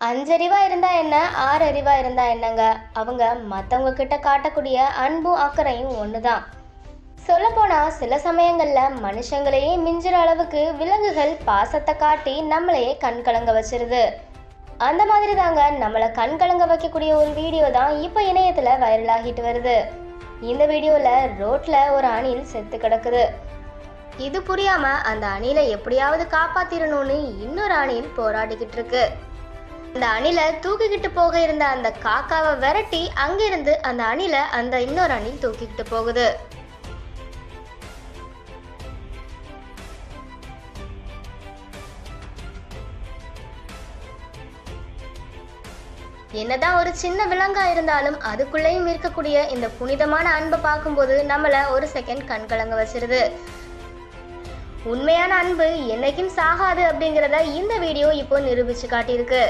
அஞ்சறிவா இருந்தா என்ன ஆறு அறிவா இருந்தா என்னங்க? அவங்க மற்றவங்க கிட்ட காட்டக்கூடிய அன்பும் அக்கறையும் ஒண்ணுதான். சொல்லப்போனா சில சமயங்கள்ல மனுஷங்களையே மிஞ்சுற அளவுக்கு விலங்குகள் பாசத்தை காட்டி நம்மளையே கண் கலங்க வச்சிருது. அந்த மாதிரி தாங்க நம்மளை கண் கலங்க வைக்கக்கூடிய ஒரு வீடியோ தான் இப்போ இணையத்துல வைரல் ஆகிட்டு வருது. இந்த வீடியோல ரோட்ல ஒரு அணில் செத்து கிடக்குது. இது புரியாம அந்த அணிலை எப்படியாவது காப்பாத்திரணும்னு இன்னொரு அணில் போராடிக்கிட்டு இருக்கு. அந்த அணில தூக்கிக்கிட்டு போக இருந்த அந்த காக்காவை விரட்டி அங்கிருந்து அந்த அணில அந்த இன்னொரு அணில் தூக்கிக்கிட்டு போகுது. என்னதான் ஒரு சின்ன விலங்கா இருந்தாலும் அதுக்குள்ளேயும் இருக்கக்கூடிய இந்த புனிதமான அன்பை பார்க்கும்போது நம்மள ஒரு செகண்ட் கண்கலங்க வச்சிருது. உண்மையான அன்பு என்னைக்கும் சாகாது அப்படிங்கிறத இந்த வீடியோ இப்போ நிரூபிச்சு காட்டியிருக்கு.